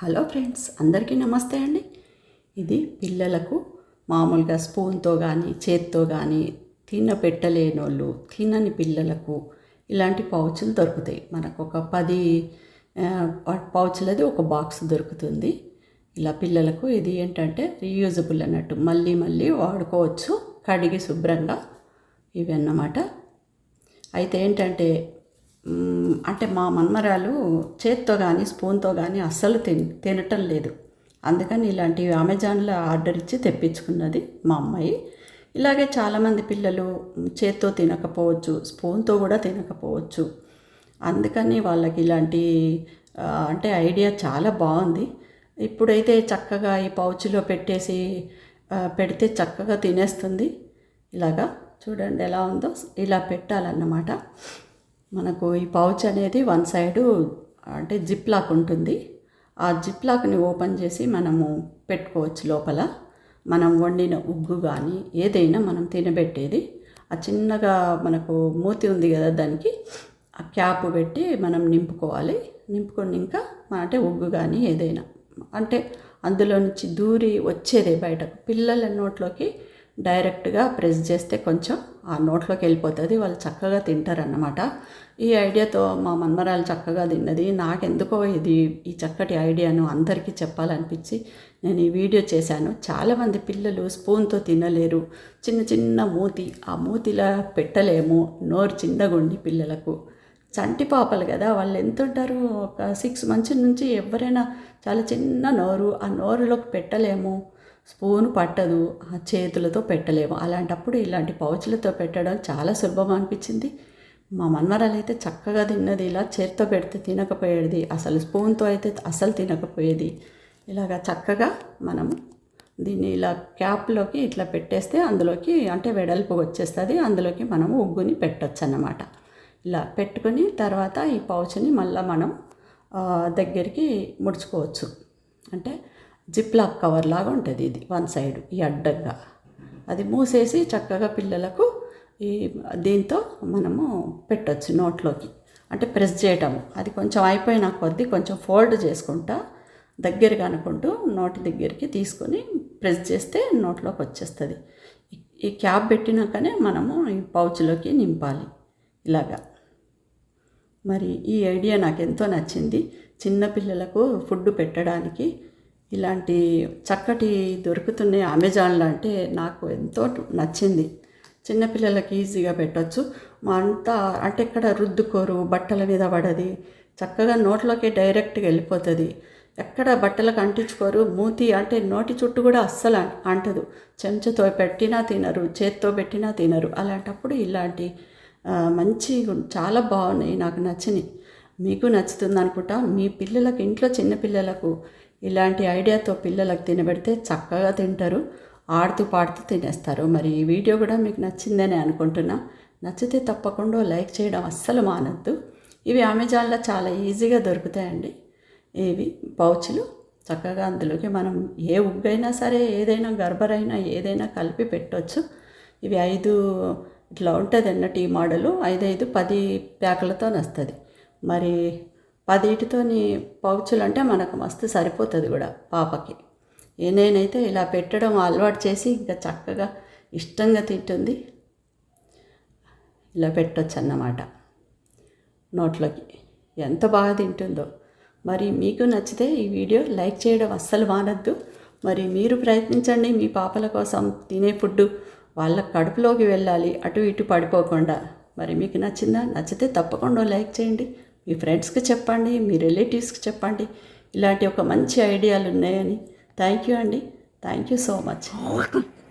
Hello friends అందరికీ నమస్తే అండి. ఇది పిల్లలకు మామూలుగా స్పూన్తో కానీ చేత్తో కానీ తిన్న పెట్టలేని వాళ్ళు తినని పిల్లలకు ఇలాంటి పౌచులు దొరుకుతాయి. మనకు ఒక పది పౌచులది ఒక బాక్స్ దొరుకుతుంది. ఇలా పిల్లలకు ఇది ఏంటంటే రీయూజబుల్ అన్నట్టు మళ్ళీ మళ్ళీ వాడుకోవచ్చు. కడిగి శుభ్రంగా ఇవి అన్నమాట అయితే ఏంటంటే అంటే మా మన్మరాలు చేత్తో కానీ స్పూన్తో కానీ అస్సలు తిన తినటం లేదు. అందుకని ఇలాంటివి అమెజాన్లో ఆర్డర్ ఇచ్చి తెప్పించుకున్నది మా అమ్మాయి. ఇలాగే చాలామంది పిల్లలు చేత్తో తినకపోవచ్చు స్పూన్తో కూడా తినకపోవచ్చు. అందుకని వాళ్ళకి ఇలాంటి అంటే ఐడియా చాలా బాగుంది. ఇప్పుడైతే చక్కగా ఈ పౌచ్లో పెట్టేసి పెడితే చక్కగా తినేస్తుంది. ఇలాగా చూడండి ఎలా ఉందో ఇలా పెట్టాలన్నమాట. మనకు ఈ పౌచ్ అనేది వన్ సైడు అంటే జిప్ లాక్ ఉంటుంది. ఆ జిప్ లాక్ని ఓపెన్ చేసి మనము పెట్టుకోవచ్చు లోపల. మనం వండిన ఉగ్గు కానీ ఏదైనా మనం తినబెట్టేది. ఆ చిన్నగా మనకు మూతి ఉంది కదా దానికి ఆ క్యాప్ పెట్టి మనం నింపుకోవాలి. నింపుకొని ఇంకా అంటే ఉగ్గు కానీ ఏదైనా. అంటే అందులో నుంచి దూరి వచ్చేదే బయటకు. పిల్లల నోట్లోకి డైరెక్ట్గా ప్రెస్ చేస్తే కొంచెం ఆ నోట్లోకి వెళ్ళిపోతుంది. వాళ్ళు చక్కగా తింటారన్నమాట. ఈ ఐడియాతో మా మన్మరాలు చక్కగా తిన్నది. నాకెందుకో ఇది ఈ చక్కటి ఐడియాను అందరికీ చెప్పాలనిపించి నేను ఈ వీడియో చేశాను. చాలామంది పిల్లలు స్పూన్తో తినలేరు. చిన్న చిన్న మూతి ఆ మూతిలా పెట్టలేము. నోరు చిన్నగుండి పిల్లలకు. చంటి పాపలు కదా. వాళ్ళు ఎంత ఉంటారు? ఒక సిక్స్ మంత్స్ నుంచి ఎవరైనా చాలా చిన్న నోరు ఆ నోరులోకి పెట్టలేము. స్పూన్ పట్టదు ఆ చేతులతో పెట్టలేము. అలాంటప్పుడు ఇలాంటి పౌచులతో పెట్టడం చాలా సులభం అనిపించింది. మా మన్మరాలు అయితే చక్కగా తిన్నది ఇలా చేతితో పెడితే తినకపోయేది అసలు స్పూన్తో అయితే అసలు తినకపోయేది. ఇలాగా చక్కగా మనము దీన్ని ఇలా క్యాప్లోకి ఇట్లా పెట్టేస్తే అందులోకి అంటే వెడల్పు వచ్చేస్తుంది అందులోకి మనము ఉగ్గుని పెట్టొచ్చు అన్నమాట ఇలా పెట్టుకొని తర్వాత ఈ పౌచ్ని మళ్ళీ మనం దగ్గరికి ముడుచుకోవచ్చు. అంటే జిప్లాక్ కవర్ లాగా ఉంటుంది ఇది వన్ సైడ్ ఈ అడ్డంగా. అది మూసేసి చక్కగా పిల్లలకు ఈ దీంతో మనము పెట్టచ్చు నోట్లోకి. అంటే ప్రెస్ చేయటం అది కొంచెం అయిపోయిన కొద్దీ కొంచెం ఫోల్డ్ చేసుకుంటా దగ్గరగా అనుకుంటూ నోటి దగ్గరికి తీసుకొని ప్రెస్ చేస్తే నోట్లోకి వచ్చేస్తుంది. ఈ- ఈ క్యాప్ పెట్టినాకనే మనము ఈ పౌచ్లోకి నింపాలి ఇలాగా. మరి ఈ ఐడియా నాకు ఎంతో నచ్చింది చిన్నపిల్లలకు ఫుడ్ పెట్టడానికి ఇలాంటి చక్కటి దొరుకుతున్నాయి అమెజాన్లో అంటే నాకు ఎంతో నచ్చింది. చిన్నపిల్లలకి ఈజీగా పెట్టచ్చు. మా అంతా అంటే ఇక్కడ రుద్దుకోరు బట్టల మీద పడది. చక్కగా నోట్లోకి డైరెక్ట్గా వెళ్ళిపోతుంది. ఎక్కడ బట్టలకు అంటించుకోరు. మూతి అంటే నోటి చుట్టూ కూడా అస్సలు అంటదు. చెంచతో పెట్టినా తినరు చేత్తో పెట్టినా తినరు. అలాంటప్పుడు ఇలాంటి మంచి చాలా బాగున్నాయి నాకు నచ్చినాయి. మీకు నచ్చుతుంది అనుకుంటా మీ పిల్లలకు ఇంట్లో చిన్నపిల్లలకు ఇలాంటి ఐడియాతో పిల్లలకు తినబెడితే చక్కగా తింటారు ఆడుతూ పాడుతూ తినేస్తారు. మరి ఈ వీడియో కూడా మీకు నచ్చిందని అనుకుంటున్నా. నచ్చితే తప్పకుండా లైక్ చేయడం అస్సలు మానద్దు. ఇవి అమెజాన్లో చాలా ఈజీగా దొరుకుతాయండి. ఇవి పౌచ్లు. చక్కగా అందులోకి మనం ఏ ఉగ్గైనా సరే ఏదైనా గర్భరైనా ఏదైనా కలిపి పెట్టవచ్చు ఇవి ఐదు ఇట్లా ఉంటుంది అన్నట్టు ఈ మోడలు. ఐదు ఐదు పది ప్యాకులతో వస్తుంది మరి పదిటితోని పౌచులు అంటే మనకు మస్తు సరిపోతుంది కూడా పాపకి. నేనైతే ఇలా పెట్టడం అలవాటు చేసి ఇంకా చక్కగా ఇష్టంగా తింటుంది. ఇలా పెట్టొచ్చు అన్నమాట నోట్లోకి ఎంత బాగా తింటుందో. మరి మీకు నచ్చితే ఈ వీడియో లైక్ చేయడం అస్సలు మానద్దు. మరి మీరు ప్రయత్నించండి మీ పాపల కోసం తినే ఫుడ్ వాళ్ళ కడుపులోకి వెళ్ళాలి అటు ఇటు పడిపోకుండా. మరి మీకు నచ్చిందా? నచ్చితే తప్పకుండా లైక్ చేయండి. మీ ఫ్రెండ్స్కి చెప్పండి మీ రిలేటివ్స్కి చెప్పండి. ఇలాంటి ఒక మంచి ఐడియాలు ఉన్నాయని. థ్యాంక్ యూ అండి. Thank you so much.